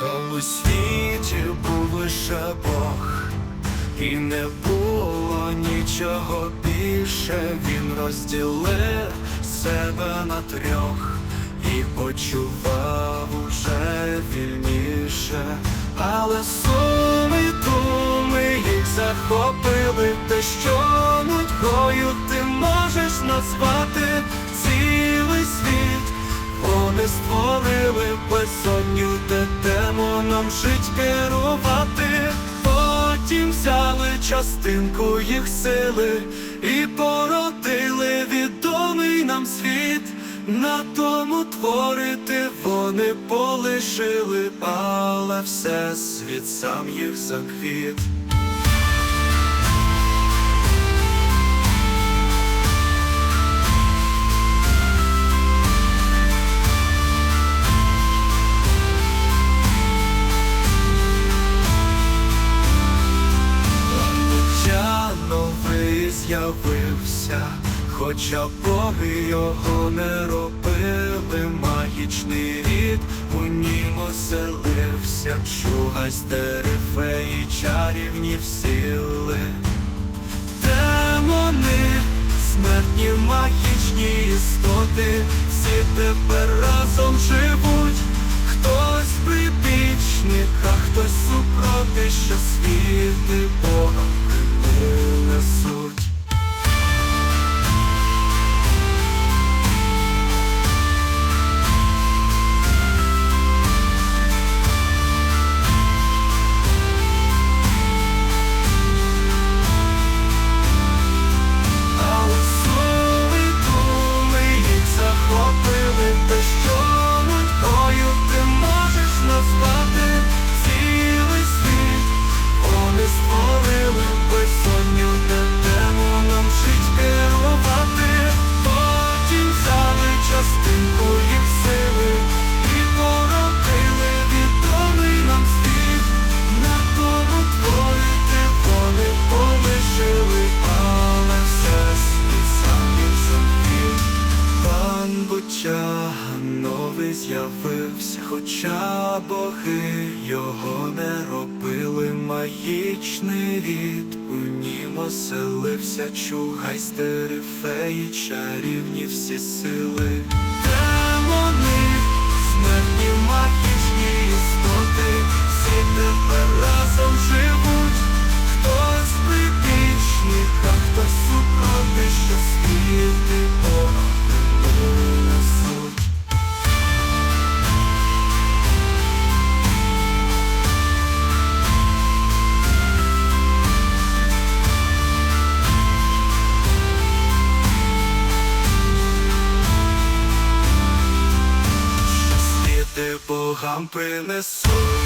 Коли світі був лише Бог, і не було нічого більше, він розділив себе на трьох і почував уже вільніше, але суми думи їх захопили, те, що нудьгою ти можеш назвати цілий світ. Вони створили демоном жить керувати. Потім взяли частинку їх сили і породили відомий нам світ. На тому творити вони полишили, але все світ сам їх заквіт. З'явився, хоча боги його не робили, магічний рід у нім оселився, чугась дерефеї чарівні сили. Демони, смертні магічні істоти, всі тепер разом живуть. Хтось прибічник, а хтось супроти, що світи Богом несуть. З'явився, хоча боги його не робили. Магічний рід у нім оселився, чугай стери феї, чарівні всі сили. Богам принесуть.